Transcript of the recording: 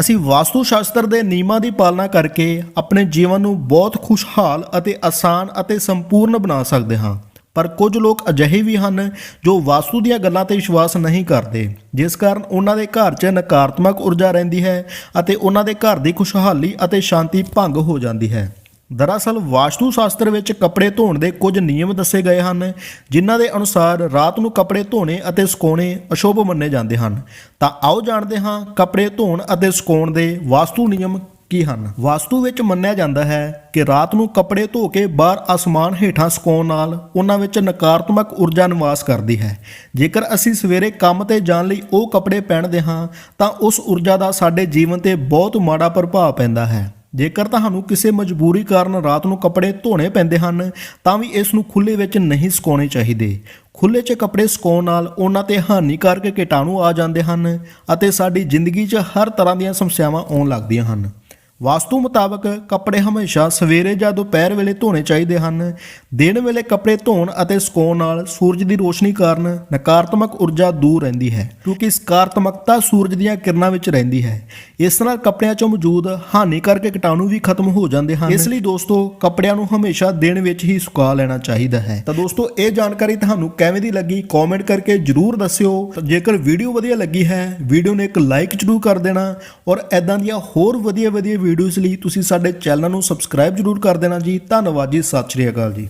ਅਸੀਂ ਵਾਸਤੂ ਸ਼ਾਸਤਰ ਦੇ ਨਿਯਮਾਂ ਦੀ ਪਾਲਣਾ ਕਰਕੇ ਆਪਣੇ ਜੀਵਨ ਨੂੰ ਬਹੁਤ ਖੁਸ਼ਹਾਲ ਅਤੇ ਆਸਾਨ ਅਤੇ ਸੰਪੂਰਨ ਬਣਾ ਸਕਦੇ ਹਾਂ। ਪਰ ਕੁਝ ਲੋਕ ਅਜਿਹੇ ਵੀ ਹਨ ਜੋ ਵਾਸਤੂ ਦੀਆਂ ਗੱਲਾਂ ਤੇ ਵਿਸ਼ਵਾਸ ਨਹੀਂ ਕਰਦੇ, ਜਿਸ ਕਾਰਨ ਉਹਨਾਂ ਦੇ ਘਰ 'ਚ ਨਕਾਰਾਤਮਕ ਊਰਜਾ ਰਹਿੰਦੀ ਹੈ ਅਤੇ ਉਹਨਾਂ ਦੇ ਘਰ ਦੀ ਖੁਸ਼ਹਾਲੀ ਅਤੇ ਸ਼ਾਂਤੀ ਭੰਗ ਹੋ ਜਾਂਦੀ ਹੈ। ਦਰਅਸਲ ਵਾਸਤੂ ਸ਼ਾਸਤਰ ਵਿੱਚ ਕੱਪੜੇ ਧੋਣ ਦੇ ਕੁਝ ਨਿਯਮ ਦੱਸੇ ਗਏ ਹਨ, ਜਿਨ੍ਹਾਂ ਦੇ ਅਨੁਸਾਰ ਰਾਤ ਨੂੰ ਕੱਪੜੇ ਧੋਣੇ ਅਤੇ ਸੁਕਾਉਣੇ ਅਸ਼ੁਭ ਮੰਨੇ ਜਾਂਦੇ ਹਨ। ਤਾਂ ਆਓ ਜਾਣਦੇ ਹਾਂ ਕੱਪੜੇ ਧੋਣ ਅਤੇ ਸੁਕਾਉਣ ਦੇ ਵਾਸਤੂ ਨਿਯਮ ਕੀ ਹਨ। ਵਾਸਤੂ ਵਿੱਚ ਮੰਨਿਆ ਜਾਂਦਾ ਹੈ ਕਿ ਰਾਤ ਨੂੰ ਕੱਪੜੇ ਧੋ ਕੇ ਬਾਹਰ ਅਸਮਾਨ ਹੇਠਾਂ ਸੁਕਾਉਣ ਨਾਲ ਉਹਨਾਂ ਵਿੱਚ ਨਕਾਰਾਤਮਕ ਊਰਜਾ ਨਿਵਾਸ ਕਰਦੀ ਹੈ। ਜੇਕਰ ਅਸੀਂ ਸਵੇਰੇ ਕੰਮ ਤੇ ਜਾਣ ਲਈ ਉਹ ਕੱਪੜੇ ਪਹਿਨਦੇ ਹਾਂ, ਤਾਂ ਉਸ ਊਰਜਾ ਦਾ ਸਾਡੇ ਜੀਵਨ ਤੇ ਬਹੁਤ ਮਾੜਾ ਪ੍ਰਭਾਵ ਪੈਂਦਾ ਹੈ। ਜੇਕਰ ਤੁਹਾਨੂੰ ਕਿਸੇ ਮਜਬੂਰੀ ਕਾਰਨ ਰਾਤ ਨੂੰ ਕੱਪੜੇ ਧੋਣੇ ਪੈਂਦੇ ਹਨ, ਤਾਂ ਵੀ ਇਸ ਨੂੰ ਖੁੱਲੇ ਵਿੱਚ ਨਹੀਂ ਸੁਕਾਉਣੇ ਚਾਹੀਦੇ। ਖੁੱਲੇ 'ਚ ਕੱਪੜੇ ਸੁਕਾਉਣ ਨਾਲ ਉਹਨਾਂ ਤੇ ਹਾਨੀਕਾਰਕ ਕੀਟਾਣੂ ਆ ਜਾਂਦੇ ਹਨ ਅਤੇ ਸਾਡੀ ਜ਼ਿੰਦਗੀ 'ਚ ਹਰ ਤਰ੍ਹਾਂ ਦੀਆਂ ਸਮੱਸਿਆਵਾਂ ਆਉਣ ਲੱਗਦੀਆਂ ਹਨ। ਵਾਸਤੂ ਮੁਤਾਬਕ ਕੱਪੜੇ ਹਮੇਸ਼ਾ ਸਵੇਰੇ ਜਾਂ ਦੁਪਹਿਰ ਵੇਲੇ ਧੋਣੇ ਚਾਹੀਦੇ ਹਨ। ਦਿਨ ਵੇਲੇ ਕੱਪੜੇ ਧੋਣ ਅਤੇ ਸੁਕਾਉਣ ਨਾਲ ਸੂਰਜ ਦੀ ਰੋਸ਼ਨੀ ਕਾਰਨ ਨਕਾਰਾਤਮਕ ਊਰਜਾ ਦੂਰ ਰਹਿੰਦੀ ਹੈ, ਕਿਉਂਕਿ ਸਕਾਰਾਤਮਕਤਾ ਸੂਰਜ ਦੀਆਂ ਕਿਰਨਾਂ ਵਿੱਚ ਰਹਿੰਦੀ ਹੈ। ਇਸ ਨਾਲ ਕੱਪੜਿਆਂ 'ਚ ਮੌਜੂਦ ਹਾਨੀਕਾਰਕ ਕੀਟਾਣੂ ਵੀ ਖਤਮ ਹੋ ਜਾਂਦੇ ਹਨ। ਇਸ ਲਈ ਦੋਸਤੋ, ਕੱਪੜਿਆਂ ਨੂੰ ਹਮੇਸ਼ਾ ਦਿਨ ਵਿੱਚ ਹੀ ਸੁਕਾ ਲੈਣਾ ਚਾਹੀਦਾ ਹੈ। ਤਾਂ ਦੋਸਤੋ, ਇਹ ਜਾਣਕਾਰੀ ਤੁਹਾਨੂੰ ਕਿਵੇਂ ਦੀ ਲੱਗੀ? ਕਮੈਂਟ ਕਰਕੇ ਜਰੂਰ ਦੱਸਿਓ। ਜੇਕਰ ਵੀਡੀਓ ਵਧੀਆ ਲੱਗੀ ਹੈ, ਵੀਡੀਓ ਨੂੰ ਇੱਕ ਲਾਈਕ ਜਰੂਰ ਕਰ ਦੇਣਾ ਔਰ ਐਦਾਂ ਦੀਆਂ ਹੋਰ ਵਧੀਆ ਵਧੀਆ ਵੀਡੀਓਜ਼ ਲਈ ਤੁਸੀਂ ਸਾਡੇ ਚੈਨਲ ਨੂੰ ਸਬਸਕ੍ਰਾਈਬ ਜਰੂਰ ਕਰ ਦੇਣਾ ਜੀ। ਧੰਨਵਾਦ ਜੀ, ਸਤਿ ਸ਼੍ਰੀ ਅਕਾਲ ਜੀ।